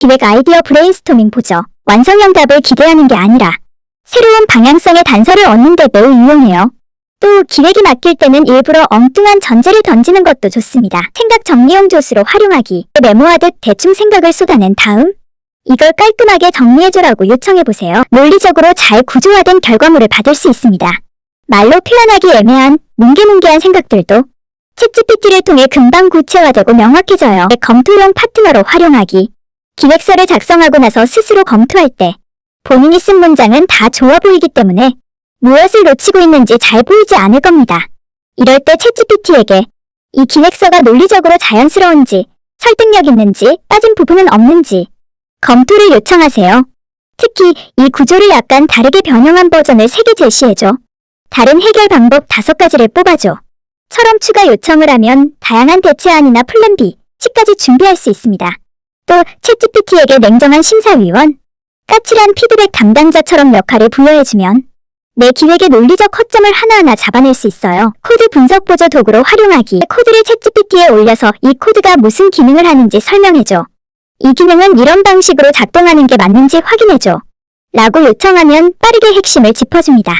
기획 아이디어 브레인스토밍 보죠. 완성형 답을 기대하는 게 아니라 새로운 방향성의 단서를 얻는 데 매우 유용해요. 또 기획이 맡길 때는 일부러 엉뚱한 전제를 던지는 것도 좋습니다. 생각 정리용 조수로 활용하기. 메모하듯 대충 생각을 쏟아낸 다음 이걸 깔끔하게 정리해줘라고 요청해보세요. 논리적으로 잘 구조화된 결과물을 받을 수 있습니다. 말로 표현하기 애매한 뭉게뭉게한 생각들도 챗GPT를 통해 금방 구체화되고 명확해져요. 검토용 파트너로 활용하기. 기획서를 작성하고 나서 스스로 검토할 때 본인이 쓴 문장은 다 좋아 보이기 때문에 무엇을 놓치고 있는지 잘 보이지 않을 겁니다. 이럴 때 챗GPT에게 이 기획서가 논리적으로 자연스러운지 설득력 있는지 빠진 부분은 없는지 검토를 요청하세요. 특히 이 구조를 약간 다르게 변형한 버전을 3개 제시해줘. 다른 해결 방법 5가지를 뽑아줘. 처럼 추가 요청을 하면 다양한 대체안이나 플랜 B, C까지 준비할 수 있습니다. 또 챗GPT에게 냉정한 심사위원, 까칠한 피드백 담당자처럼 역할을 부여해주면 내 기획의 논리적 허점을 하나하나 잡아낼 수 있어요. 코드 분석 보조 도구로 활용하기. 코드를 챗GPT에 올려서 이 코드가 무슨 기능을 하는지 설명해줘. 이 기능은 이런 방식으로 작동하는 게 맞는지 확인해줘. 라고 요청하면 빠르게 핵심을 짚어줍니다.